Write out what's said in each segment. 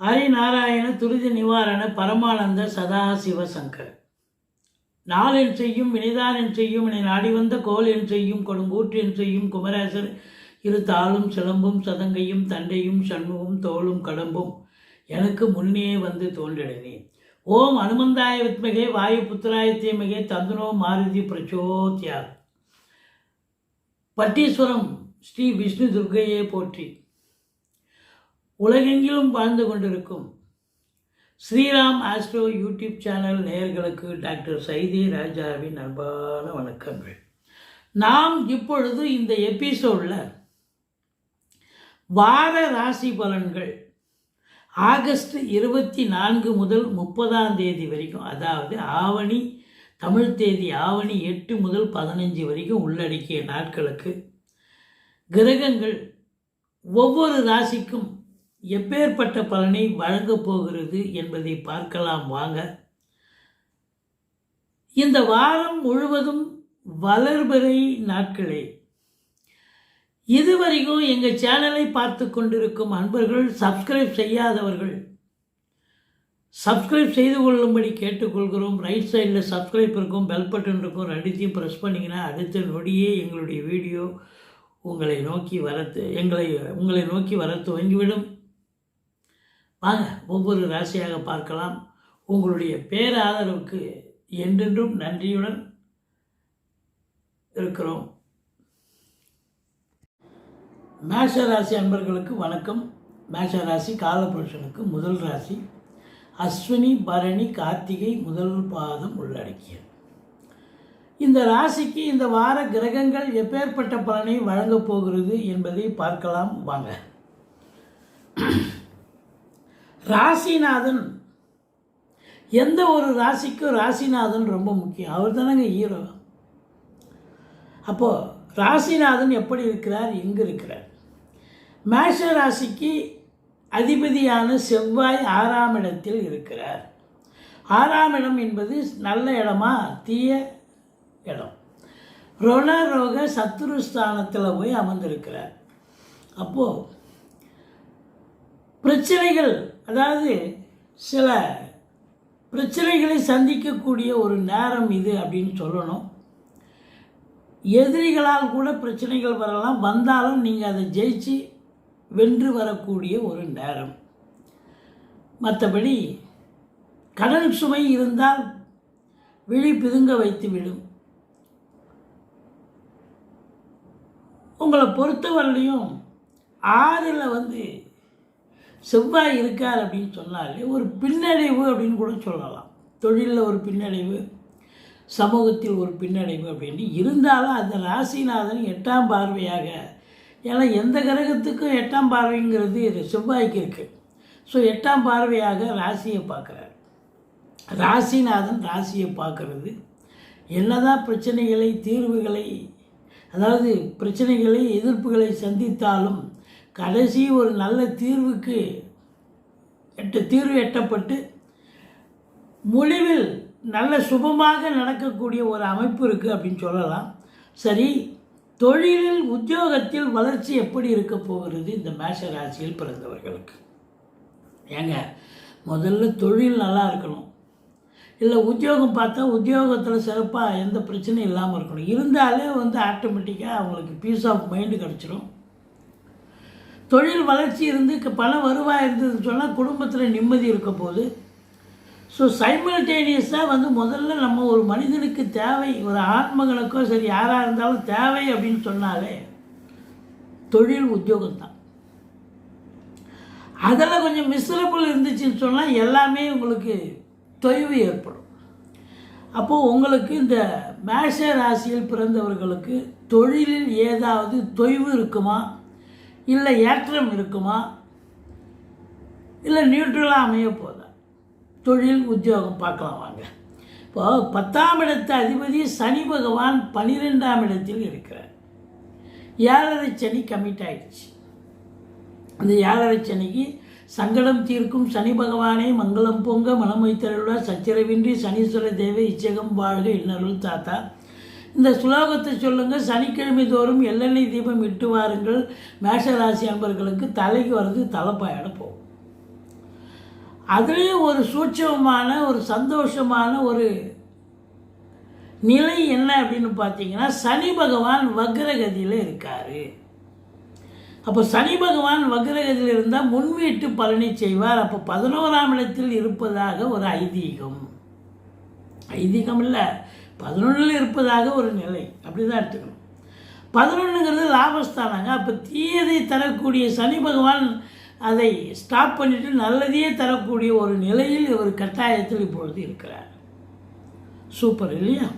ஹரிநாராயண துரித நிவாரண பரமானந்த சதா சங்கர். நாளென் செய்யும் வினைதானென் செய்யும் என்னை நாடி வந்த கோல் என் செய்யும் கொடுங்கூற்று என் செய்யும் குமரேசர் இரு தாளும் சிலம்பும் சதங்கையும் தண்டையும் சண்முகம் தோளும் கடம்பும் எனக்கு முன்னே வந்து தோன்றினேன். ஓம் அனுமந்தாய வித்மகே வாயு புத்திராய தீமகே தந்துனோ மாருதி பிரச்சோத்யா. பட்டீஸ்வரம் ஸ்ரீ விஷ்ணு துர்கையே போற்றி. உலகெங்கிலும் வாழ்ந்து கொண்டிருக்கும் ஸ்ரீராம் ஆஸ்ட்ரோ யூடியூப் சேனல் நேயர்களுக்கு டாக்டர் சைதி ராஜாவின் அன்பான வணக்கங்கள். நாம் இப்பொழுது இந்த எபிசோடில் வார ராசி பலன்கள் ஆகஸ்ட் இருபத்தி நான்கு முதல் முப்பதாம் தேதி வரைக்கும் அதாவது ஆவணி தமிழ் தேதி ஆவணி எட்டு முதல் பதினஞ்சு வரைக்கும் உள்ளடக்கிய நாட்களுக்கு கிரகங்கள் ஒவ்வொரு ராசிக்கும் எப்பேற்பட்ட பலனை வழங்கப் போகிறது என்பதை பார்க்கலாம் வாங்க. இந்த வாரம் முழுவதும் வளர்பிறை நாட்களே. இதுவரைக்கும் எங்கள் சேனலை பார்த்து கொண்டிருக்கும் அன்பர்கள் சப்ஸ்கிரைப் செய்யாதவர்கள் சப்ஸ்கிரைப் செய்து கொள்ளும்படி கேட்டுக்கொள்கிறோம். ரைட் சைடில் சப்ஸ்கிரைப் இருக்கும் பெல் பட்டன் இருக்கும் ரெண்டுத்தையும் ப்ரெஸ் பண்ணிங்கன்னா அடுத்த நொடியே எங்களுடைய வீடியோ உங்களை நோக்கி வரத்து எங்களை உங்களை நோக்கி வர துவங்கிவிடும். வாங்க ஒவ்வொரு ராசியாக பார்க்கலாம். உங்களுடைய பேராதரவுக்கு என்றென்றும் நன்றியுடன் இருக்கிறோம். மேஷ ராசி அன்பர்களுக்கு வணக்கம். மேஷ ராசி காலபுருஷனுக்கு முதல் ராசி. அஸ்வினி பரணி கார்த்திகை முதல் பாதம் உள்ளடக்கியது. இந்த ராசிக்கு இந்த வார கிரகங்கள் எப்பேற்பட்ட பலனை வழங்கப் போகிறது என்பதை பார்க்கலாம். வாங்க. ராசிநாதன். எந்த ஒரு ராசிக்கும் ராசிநாதன் ரொம்ப முக்கியம். அவர் தானங்க ஹீரோ அப்போது ராசிநாதன் எப்படி இருக்கிறார்? எங்கே இருக்கிறார்? மேஷ ராசிக்கு அதிபதியான செவ்வாய் ஆறாம் இடத்தில் இருக்கிறார். ஆறாம் இடம் என்பது நல்ல இடமா? தீய இடம். ருணரோக சத்துருஸ்தானத்தில் போய் அமர்ந்திருக்கிறார். அப்போது பிரச்சனைகள் அதாவது சில பிரச்சனைகளை சந்திக்கக்கூடிய ஒரு நேரம் இது அப்படின்னு சொல்லணும். எதிரிகளால் கூட பிரச்சனைகள் வரலாம். வந்தாலும் நீங்கள் அதை ஜெயிச்சு வென்று வரக்கூடிய ஒரு நேரம். மற்றபடி கடன் சுமை இருந்தால் விழி பிதுங்க வைத்து விடும். உங்களை பொறுத்தவரையிலையும் ஆறில் வந்து செவ்வாய் இருக்கார் அப்படின்னு சொன்னாலே ஒரு பின்னடைவு அப்படின்னு கூட சொல்லலாம். தொழிலில் ஒரு பின்னடைவு சமூகத்தில் ஒரு பின்னடைவு அப்படின்னு இருந்தாலும் அந்த ராசிநாதன் எட்டாம் பார்வையாக ஏன்னா எந்த கிரகத்துக்கும் எட்டாம் பார்வைங்கிறது இது செவ்வாய்க்கு இருக்குது ஸோ எட்டாம் பார்வையாக ராசியை பார்க்குறார். ராசிநாதன் ராசியை பார்க்கறது. என்னதான் பிரச்சனைகளை தீர்வுகளை அதாவது பிரச்சனைகளை எதிர்ப்புகளை சந்தித்தாலும் கடைசி ஒரு நல்ல தீர்வுக்கு எட்ட தீர்வு எட்டப்பட்டு முடிவில் நல்ல சுபமாக நடக்கக்கூடிய ஒரு அமைப்பு இருக்குது அப்படின்னு சொல்லலாம். சரி தொழிலில் உத்தியோகத்தில் வளர்ச்சி எப்படி இருக்க போகிறது இந்த மேஷ ராசியில் பிறந்தவர்களுக்கு? ஏங்க முதல்ல தொழில் நல்லா இருக்கணும். இல்லை உத்தியோகம் பார்த்தா உத்தியோகத்தில் சிறப்பாக எந்த பிரச்சனையும் இல்லாமல் இருக்கணும். இருந்தாலே வந்து ஆட்டோமேட்டிக்காக அவங்களுக்கு பீஸ் ஆஃப் மைண்டு கிடச்சிரும். தொழில் வளர்ச்சி இருந்து க- பண வருவாய் இருந்ததுன்னு சொன்னால் குடும்பத்தில் நிம்மதி இருக்க போது ஸோ சைமல்டேனியஸாக வந்து முதல்ல நம்ம ஒரு மனிதனுக்கு தேவை ஒரு ஆத்மகனுக்கோ சரி யாராக இருந்தாலும் தேவை அப்படின்னு சொன்னாலே தொழில் உத்தியோகம்தான். அதில் கொஞ்சம் மிஸ்ரபிள் இருந்துச்சுன்னு சொன்னால் எல்லாமே உங்களுக்கு தொய்வு ஏற்படும். அப்போது உங்களுக்கு இந்த மேஷ ராசியில் பிறந்தவர்களுக்கு தொழிலில் ஏதாவது தொய்வு இருக்குமா? இல்லை ஏற்றம் இருக்குமா? இல்லை நியூட்ரலாக அமைய போதா? தொழில் உத்தியோகம் பார்க்கலாம் வாங்க. இப்போ பத்தாம் இடத்து அதிபதி சனி பகவான் பனிரெண்டாம் இடத்தில் இருக்கிறார். ஏழரை சனி கமிட் ஆயிடுச்சு. அந்த ஏழரை சனிக்கு சங்கடம் தீர்க்கும் சனி பகவானே மங்களம் பொங்க மனம் வைத்தருள சச்சரவின்றி சனீஸ்வர தேவை இச்சகம் வாழ்க இன்னருள் தாத்தா. இந்த சுலோகத்தை சொல்லுங்க சனிக்கிழமை தோறும் எள்ளெண்ணெய் தீபம் இட்டு வாருங்கள். மேஷராசி அன்பர்களுக்கு தலைக்கு வர்றது தலைப்பாயோட போகும். அதுலேயும் ஒரு சூட்சமமான ஒரு சந்தோஷமான ஒரு நிலை என்ன அப்படின்னு பார்த்தீங்கன்னா சனி பகவான் வக்ரகதியில் இருக்கார். அப்போ சனி பகவான் வக்ரகதியில் இருந்தால் முன்வீட்டு பலனை செய்வார். அப்போ பதினோராம் இடத்தில் இருப்பதாக ஒரு ஐதீகம். ஐதீகம் இல்லை. பதினொன்றில் இருப்பதாக ஒரு நிலை. அப்படி தான் எடுத்துக்கணும். பதினொன்றுங்கிறது லாபஸ்தானாங்க. அப்போ தீயதை தரக்கூடிய சனி பகவான் அதை ஸ்டாப் பண்ணிட்டு நல்லதையே தரக்கூடிய ஒரு நிலையில் ஒரு கட்டாயத்தில் இப்பொழுது இருக்கிறார். சூப்பர் இல்லையா?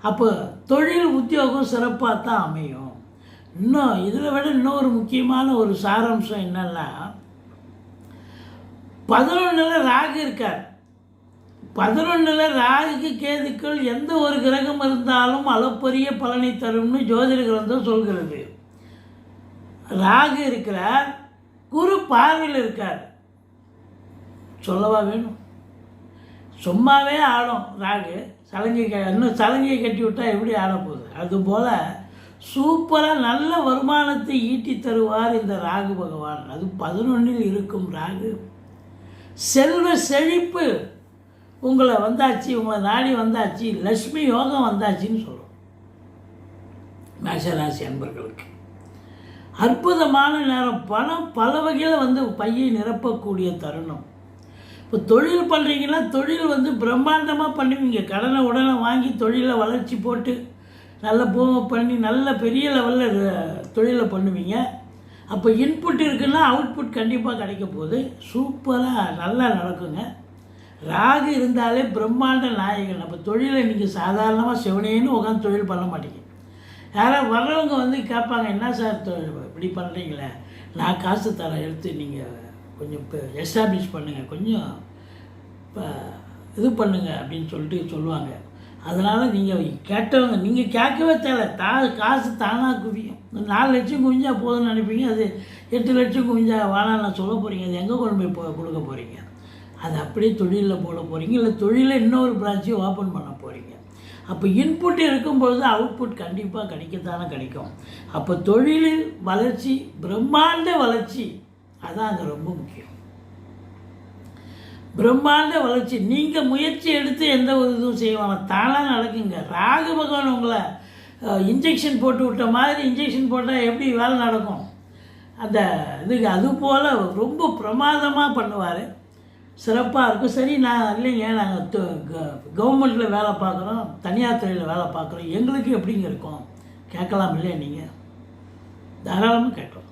அப்போ தொழில் உத்தியோகம் சிறப்பாக தான் அமையும். இன்னும் இதில் விட இன்னொரு முக்கியமான ஒரு சாராம்சம் என்னென்னா பதினொன்றில் ராகு இருக்கார். பதினொன்றில் ராகுக்கு கேதுக்கள் எந்த ஒரு கிரகம் இருந்தாலும் அளப்பரிய பலனை தரும்னு ஜோதிட கிரந்தம் சொல்கிறது. ராகு இருக்கிறார் குரு பார்வையில் இருக்கார். சொல்லவா வேணும்? சும்மாவே ஆடும் ராகு. சலங்கை க இன்னும் சலங்கையை கட்டி விட்டால் எப்படி ஆடப்போகுது? அதுபோல் சூப்பராக நல்ல வருமானத்தை ஈட்டி தருவார் இந்த ராகு பகவான். அது பதினொன்றில் இருக்கும் ராகு. செல்வ செழிப்பு உங்களை வந்தாச்சு உங்களை நாடி வந்தாச்சு லக்ஷ்மி யோகம் வந்தாச்சுன்னு சொல்கிறோம் மேஷராசி அன்பர்களுக்கு. அற்புதமான நேரம். பணம் பல வகையில் வந்து பையை நிரப்பக்கூடிய தருணம். இப்போ தொழில் பண்ணுறீங்கன்னா தொழில் வந்து பிரம்மாண்டமாக பண்ணுவீங்க. கடனை உடனே வாங்கி தொழிலை வளர்ச்சி போட்டு நல்ல பூமை பண்ணி நல்ல பெரிய லெவலில் தொழிலை பண்ணுவீங்க. அப்போ இன்புட் இருக்குன்னா அவுட்புட் கண்டிப்பாக கிடைக்க போகுது. சூப்பராக நல்லா நடக்குங்க. ராகு இருந்தாலே பிரம்மாண்ட நாயகன். அப்போ தொழிலை நீங்கள் சாதாரணமாக செவனேன்னு உட்காந்து தொழில் பண்ண மாட்டீங்க. யாராவது வர்றவங்க வந்து கேட்பாங்க என்ன சார் தொழில் இப்படி பண்ணுறீங்களே நான் காசு தரேன் எடுத்து நீங்கள் கொஞ்சம் இப்போ எஸ்டாப்ளிஷ் பண்ணுங்கள் கொஞ்சம் இப்போ இது பண்ணுங்க அப்படின்னு சொல்லிட்டு சொல்லுவாங்க. அதனால் நீங்கள் கேட்டவங்க நீங்கள் கேட்கவே தேவை தா காசு தானாக குவியும். நாலு லட்சம் குவிஞ்சா போதும்னு நினைப்பீங்க அது எட்டு லட்சம் குவிஞ்சா வேணாம் நான் சொல்ல போகிறீங்க அது எங்கே கொண்டு போய் போ கொடுக்க போகிறீங்க அது அப்படியே தொழிலில் போட போகிறீங்க இல்லை தொழிலில் இன்னொரு பிரான்ச்சையும் ஓப்பன் பண்ண போகிறீங்க அப்போ இன்புட் இருக்கும் பொழுது அவுட்புட் கண்டிப்பாக கிடைக்கத்தானே கிடைக்கும். அப்போ தொழிலில் வளர்ச்சி பிரம்மாண்ட வளர்ச்சி அதான் அங்கே ரொம்ப முக்கியம். பிரம்மாண்ட வளர்ச்சி நீங்கள் முயற்சி எடுத்து எந்த ஒரு இதுவும் செய்வாங்க தானாக நடக்குங்க. ராகு பகவான் உங்களை இன்ஜெக்ஷன் போட்டு விட்ட மாதிரி இன்ஜெக்ஷன் போட்டால் எப்படி வேலை நடக்கும்? அந்த இதுக்கு அது போல் ரொம்ப பிரமாதமாக பண்ணுவார். சிறப்பாக இருக்கும். சரி நான் இல்லைங்க. நாங்கள் கவர்மெண்ட்டில் வேலை பார்க்குறோம். தனியார் துறையில் வேலை பார்க்குறோம். எங்களுக்கு எப்படிங்க இருக்கும்? கேட்கலாம் இல்லையா நீங்கள் தாராளமாக கேட்கலாம்.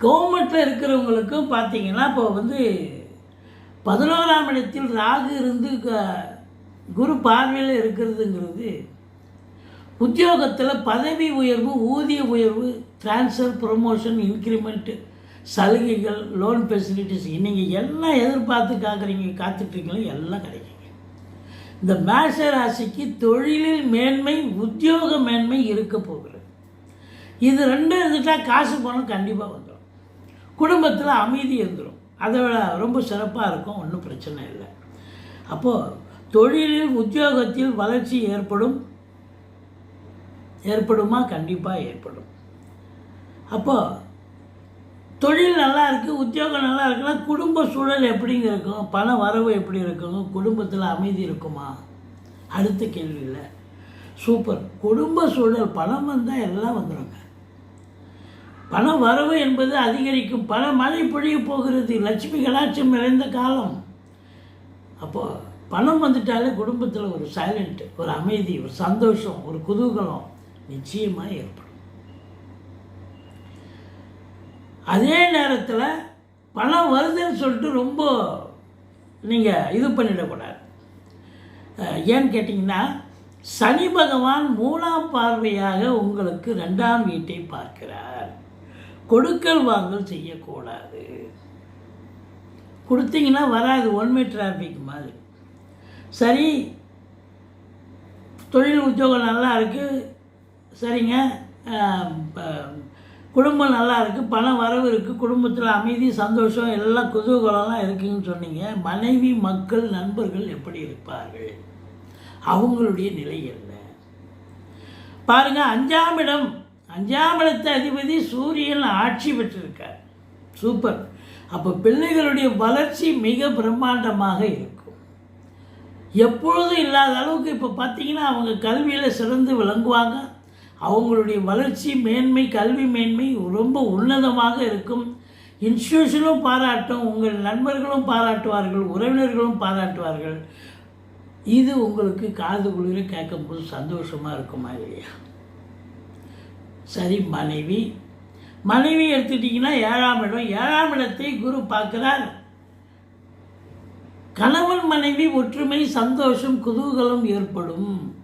கவர்மெண்ட்டில் இருக்கிறவங்களுக்கும் பார்த்தீங்கன்னா இப்போ வந்து பதினோராம் இடத்தில் ராகு இருந்து க- குரு பார்வையில் இருக்கிறதுங்கிறது உத்தியோகத்தில் பதவி உயர்வு ஊதிய உயர்வு ட்ரான்ஸ்ஃபர் ப்ரொமோஷன் இன்க்ரிமெண்ட்டு சலுகைகள் லோன் ஃபெசிலிட்டிஸ் நீங்கள் எல்லாம் எதிர்பார்த்து காக்குறீங்க காத்துட்ருக்கீங்களோ எல்லாம் கிடைக்குங்க. இந்த மேஷ ராசிக்கு தொழிலில் மேன்மை உத்தியோக மேன்மை இருக்க போகிறது இது ரெண்டும் இருந்துட்டால் காசு பணம் கண்டிப்பாக வந்துடும் குடும்பத்தில் அமைதி இருந்துடும் அதை விட ரொம்ப சிறப்பாக இருக்கும் ஒன்றும் பிரச்சனை இல்லை. அப்போது தொழிலில் உத்தியோகத்தில் வளர்ச்சி ஏற்படும். ஏற்படுமா? கண்டிப்பாக ஏற்படும். அப்போது தொழில் நல்லா இருக்குது உத்தியோகம் நல்லா இருக்குன்னா குடும்ப சூழல் எப்படிங்க இருக்கும்? பண வரவு எப்படி இருக்கும்? குடும்பத்தில் அமைதி இருக்குமா? அடுத்த கேள்வி இல்லை. சூப்பர். குடும்ப சூழல் பணம் வந்தால் எல்லாம் வந்துடுங்க பண வரவு என்பது அதிகரிக்கும். பண மழை பொழிய போகிறது. லட்சுமி கலாட்சியம் நிறைந்த காலம். அப்போது பணம் வந்துட்டாலே குடும்பத்தில் ஒரு சைலண்ட் ஒரு அமைதி ஒரு சந்தோஷம் ஒரு குதூகலம் நிச்சயமாக ஏற்படும். அதே நேரத்தில் பணம் வருதுன்னு சொல்லிட்டு ரொம்ப நீங்கள் இது பண்ணிடக்கூடாது. ஏன்னு கேட்டிங்கன்னா சனி பகவான் மூணாம் பார்வையாக உங்களுக்கு ரெண்டாம் வீட்டை பார்க்கிறார். கொடுக்கல் வாங்கல் செய்யக்கூடாது. கொடுத்தீங்கன்னா வராது ஒன்மை டிராஃபிக் மாதிரி. சரி தொழில் உத்தியோகம் நல்லா இருக்குது சரிங்க. இப்போ குடும்பம் நல்லா இருக்குது பணம் வரவு இருக்குது குடும்பத்தில் அமைதி சந்தோஷம் எல்லாம் குதூகலம்லாம் இருக்குதுன்னு சொன்னீங்க. மனைவி மக்கள் நண்பர்கள் எப்படி இருப்பார்கள்? அவங்களுடைய நிலை என்ன? பாருங்கள் அஞ்சாம் இடம். அஞ்சாம் இடத்து அதிபதி சூரியன் ஆட்சி பெற்றிருக்கார். சூப்பர். அப்போ பிள்ளைகளுடைய வளர்ச்சி மிக பிரம்மாண்டமாக இருக்கும். எப்பொழுதும் இல்லாத அளவுக்கு இப்போ பார்த்தீங்கன்னா அவங்க கல்வியில் சிறந்து விளங்குவாங்க. அவங்களுடைய வளர்ச்சி மேன்மை கல்வி மேன்மை ரொம்ப உன்னதமாக இருக்கும். இன்ஸ்டியூஷனும் பாராட்டும் உங்கள் நண்பர்களும் பாராட்டுவார்கள் உறவினர்களும் பாராட்டுவார்கள். இது உங்களுக்கு காது குளிர கேட்கும்போது சந்தோஷமாக இருக்குமா இல்லையா? சரி மனைவி. மனைவி எடுத்துட்டிங்கன்னா ஏழாம் இடம். ஏழாம் இடத்தை குரு பார்க்கிறார். கணவன் மனைவி ஒற்றுமை சந்தோஷம் குதூகலம் ஏற்படும்.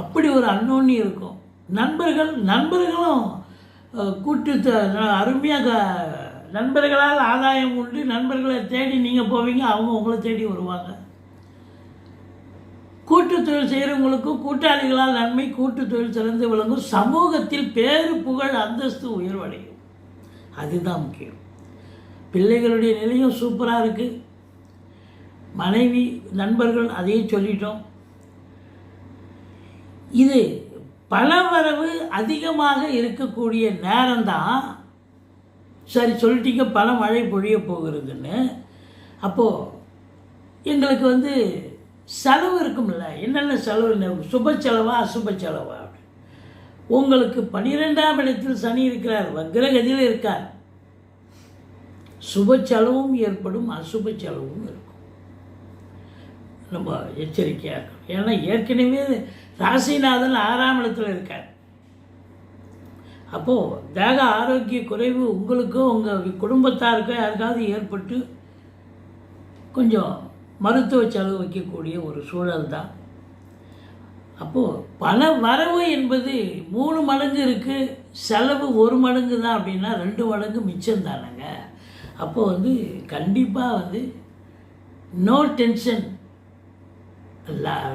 அப்படி ஒரு அன்னோன்னி இருக்கும். நண்பர்கள் நண்பர்களும் கூட்டு அருமையாக நண்பர்களால் ஆதாயம் உண்டு. நண்பர்களை தேடி நீங்கள் போவீங்க அவங்க உங்களை தேடி வருவாங்க. கூட்டு தொழில் செய்கிறவங்களுக்கும் கூட்டாளிகளால் நன்மை கூட்டு தொழில் சிறந்து விளங்கும். சமூகத்தில் பேரு புகழ் அந்தஸ்து உயர்வடையும். அதுதான் முக்கியம். பிள்ளைகளுடைய நிலையும் சூப்பராக இருக்குது மனைவி நண்பர்கள் அதையும் சொல்லிட்டோம். இது பணவரவு அதிகமாக இருக்கக்கூடிய நேரம்தான். சரி சொல்லிட்டீங்க பல மழை பொழிய போகிறதுன்னு. அப்போது எங்களுக்கு வந்து செலவு இருக்கும்ல? என்னென்ன செலவு? என்ன சுப செலவா அசுப செலவா? உங்களுக்கு பனிரெண்டாம் இடத்தில் சனி இருக்கிறார் வக்ரகதியில் இருக்கார். சுப செலவும் ஏற்படும் அசுப செலவும் இருக்கும். ரொம்ப எச்சரிக்கையாக இருக்கணும். ஏன்னா ஏற்கனவே ராசிநாதன் ஆறாம் இடத்துல இருக்கார். அப்போது தேக ஆரோக்கிய குறைவு உங்களுக்கும் உங்கள் குடும்பத்தாருக்கோ யாருக்காவது ஏற்பட்டு கொஞ்சம் மருத்துவ செலவு வைக்கக்கூடிய ஒரு சூழல் தான். அப்போது பண வரவு என்பது மூணு மடங்கு இருக்குது செலவு ஒரு மடங்கு தான் அப்படின்னா ரெண்டு மடங்கு மிச்சம் தானேங்க. அப்போது வந்து கண்டிப்பாக வந்து நோ டென்ஷன்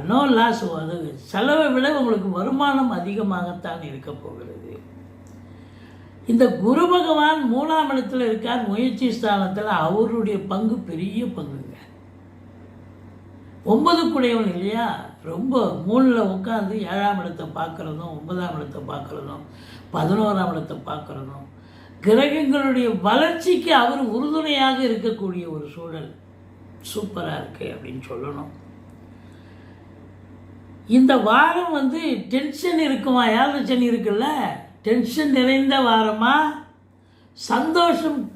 நோ லாஸ் அது செலவை விட உங்களுக்கு வருமானம் அதிகமாகத்தான் இருக்க போகிறது. இந்த குரு பகவான் மூணாம் இடத்துல இருக்கார் முயற்சி ஸ்தானத்தில் அவருடைய பங்கு பெரிய பங்குங்க. ஒன்பது குடையவன் இல்லையா? ரொம்ப மூணில் உட்காந்து ஏழாம் இடத்தை பார்க்குறதும் ஒன்பதாம் இடத்தை பார்க்குறதும் பதினோராம் இடத்தை பார்க்குறதும் கிரகங்களுடைய வளர்ச்சிக்கு அவர் உறுதுணையாக இருக்கக்கூடிய ஒரு சூழல். சூப்பராக இருக்குது அப்படின்னு சொல்லணும். இந்த வாரம் வந்து டென்ஷன் இருக்குமா? ஏழரை சனி இருக்குல்ல? டென்ஷன் நிறைந்த வாரமா? சந்தோஷம்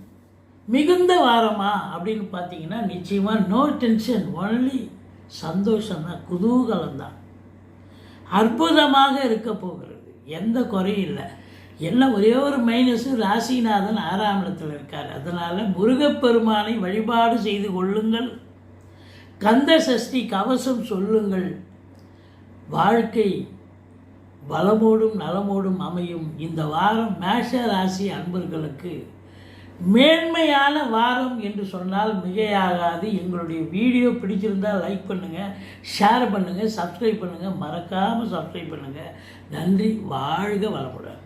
மிகுந்த வாரமா? அப்படின்னு பார்த்தீங்கன்னா நிச்சயமாக நோ டென்ஷன் ஒன்லி சந்தோஷம் தான் குதூகலம் தான் அற்புதமாக இருக்க போகிறது. எந்த குறையும் இல்லை. என்ன ஒரே ஒரு மைனஸு ராசிநாதன் ஆறாம் இருக்கார். அதனால் முருகப்பெருமானை வழிபாடு செய்து கொள்ளுங்கள். கந்த சஷ்டி கவசம் சொல்லுங்கள். வாழ்க்கை வளமோடும் நலமோடும் அமையும். இந்த வாரம் மேஷ ராசி அன்பர்களுக்கு மேன்மையான வாரம் என்று சொன்னால் மிகையாகாது. எங்களுடைய வீடியோ பிடிச்சிருந்தால் லைக் பண்ணுங்கள் ஷேர் பண்ணுங்கள் சப்ஸ்கிரைப் பண்ணுங்கள் மறக்காமல் சப்ஸ்கிரைப் பண்ணுங்கள் நன்றி வாழ்க வளமுடன்.